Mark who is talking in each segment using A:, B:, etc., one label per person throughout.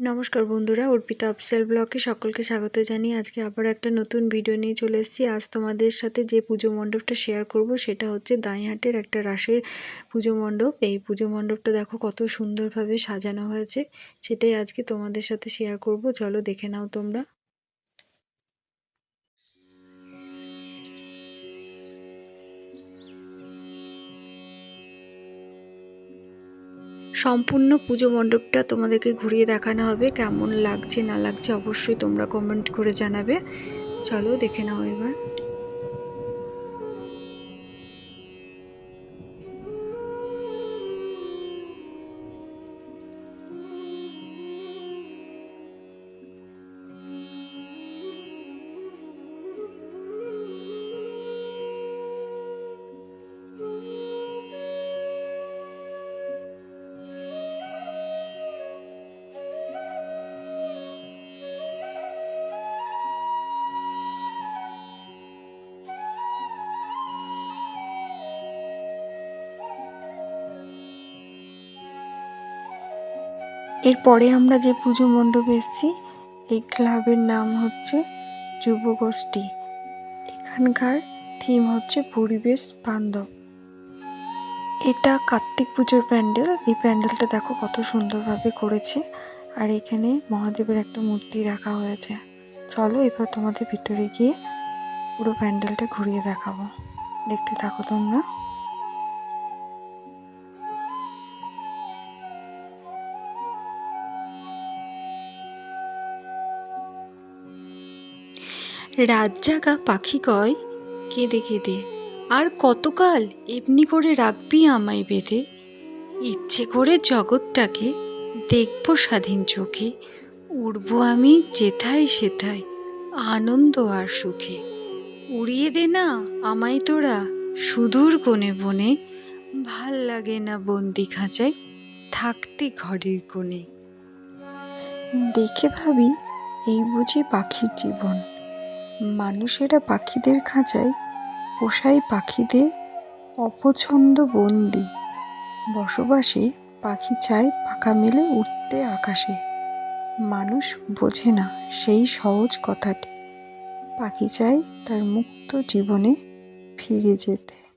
A: নমস্কার বন্ধুরা, অর্পিতা আফসাল ব্লকে সকলকে স্বাগত জানিয়ে আজকে আবার একটা নতুন ভিডিও নিয়ে চলে এসেছি। আজ তোমাদের সাথে যে পুজো মণ্ডপটা শেয়ার করব সেটা হচ্ছে দাঁইহাটের একটা রাসের পুজো মণ্ডপ। এই পুজো মণ্ডপটা দেখো কত সুন্দরভাবে সাজানো হয়েছে, সেটাই আজকে তোমাদের সাথে শেয়ার করব। চলো দেখে নাও তোমরা। সম্পূর্ণ পুজো মণ্ডপটা তোমাদেরকে ঘুরিয়ে দেখানো হবে। কেমন লাগছে না লাগছে অবশ্যই তোমরা কমেন্ট করে জানাবে। চলো দেখে নাও এবার। এরপরে আমরা যে পুজো মণ্ডপে এসেছি, এই ক্লাবের নাম হচ্ছে যুবগোষ্ঠী। এখানকার থিম হচ্ছে পরিবেশ বান্ধব। এটা কার্তিক পুজোর প্যান্ডেল। এই প্যান্ডেলটা দেখো কত সুন্দরভাবে করেছে। আর এখানে মহাদেবের একটা মূর্তি রাখা হয়েছে। চলো এবার তোমাদের ভিতরে গিয়ে পুরো প্যান্ডেলটা ঘুরিয়ে দেখাবো। দেখতে থাকো তোমরা। রাত জাগা পাখি কয়? কেঁদে কেঁদে। আর কতকাল এমনি করে রাখবি আমায় বেঁধে? ইচ্ছে করে জগৎটাকে দেখব স্বাধীন চোখে। উড়ব আমি যেথায় সেথায়, আনন্দ আর সুখে। উড়িয়ে দে না আমায় তোরা, সুদূর কোণে বনে। ভালো লাগে না বন্দি খাঁচায় থাকতে ঘরের কোণে। দেখে ভাবি এই বুঝি পাখির জীবন। মানুষেরা পাখিদের খাঁচায় পোষাই পাখিদের অপছন্দ বন্দি। বসবাসে পাখি চায় পাখা মেলে উঠতে আকাশে। মানুষ বোঝে না সেই সহজ কথাটি। পাখি চায় তার মুক্ত জীবনে ফিরে যেতে।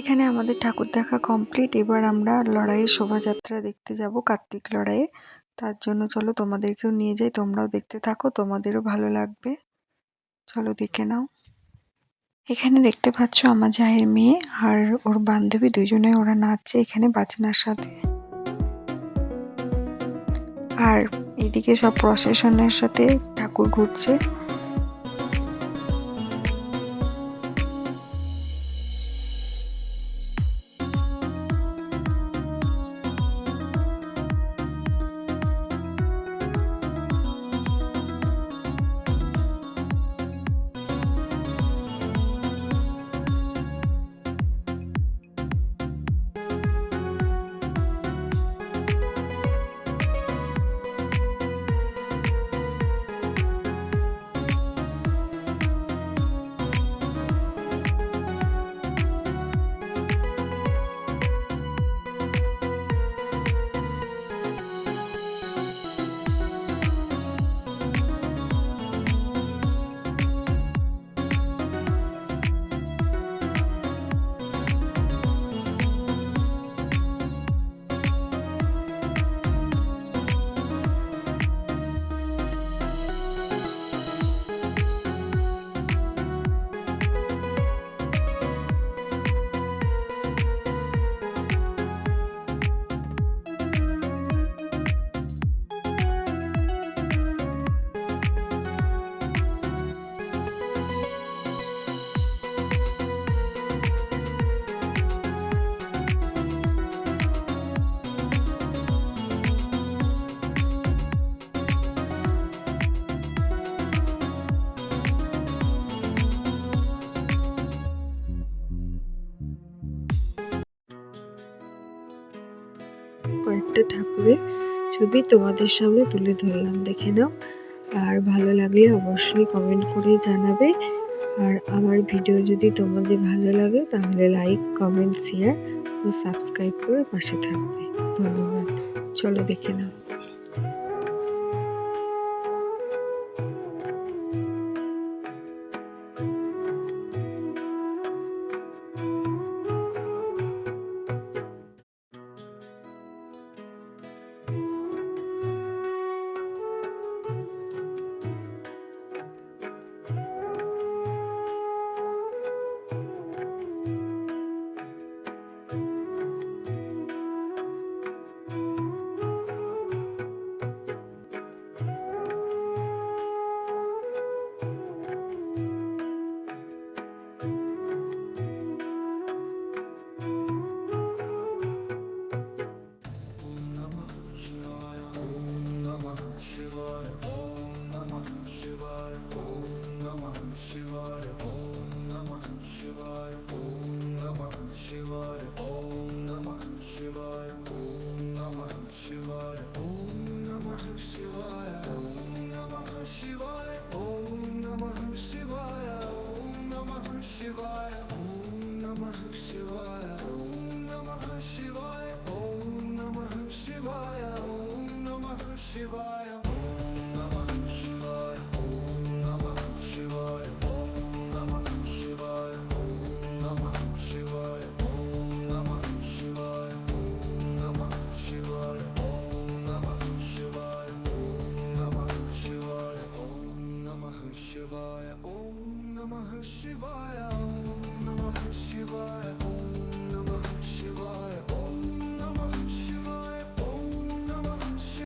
A: এখানে আমাদের ঠাকুর দেখা কমপ্লিট এবার আমরা লড়াইয়ের শোভাযাত্রা দেখতে যাব কার্তিক লড়াইয়ে। তার জন্য চলো তোমাদেরকেও নিয়ে যাই, তোমরাও দেখতে থাকো, তোমাদেরও ভালো লাগবে। চলো দেখে নাও। এখানে দেখতে পাচ্ছ আমার জায়ের মেয়ে আর ওর বান্ধবী দুজনে ওরা নাচছে এখানে বাজনার সাথে। আর এদিকে সব প্রসেশনের সাথে ঠাকুর ঘুরছে।
B: একটা ঠাকুরের ছবি তোমাদের সামনে তুলে ধরলাম, দেখে নাও। আর ভালো লাগলে অবশ্যই কমেন্ট করে জানাবে। আর আমার ভিডিও যদি তোমাদের ভালো লাগে, তাহলে লাইক কমেন্ট শেয়ার ও সাবস্ক্রাইব করে পাশে থাকবে। ধন্যবাদ। চলো দেখে নাও।
C: Shiva, Namah Shivaya.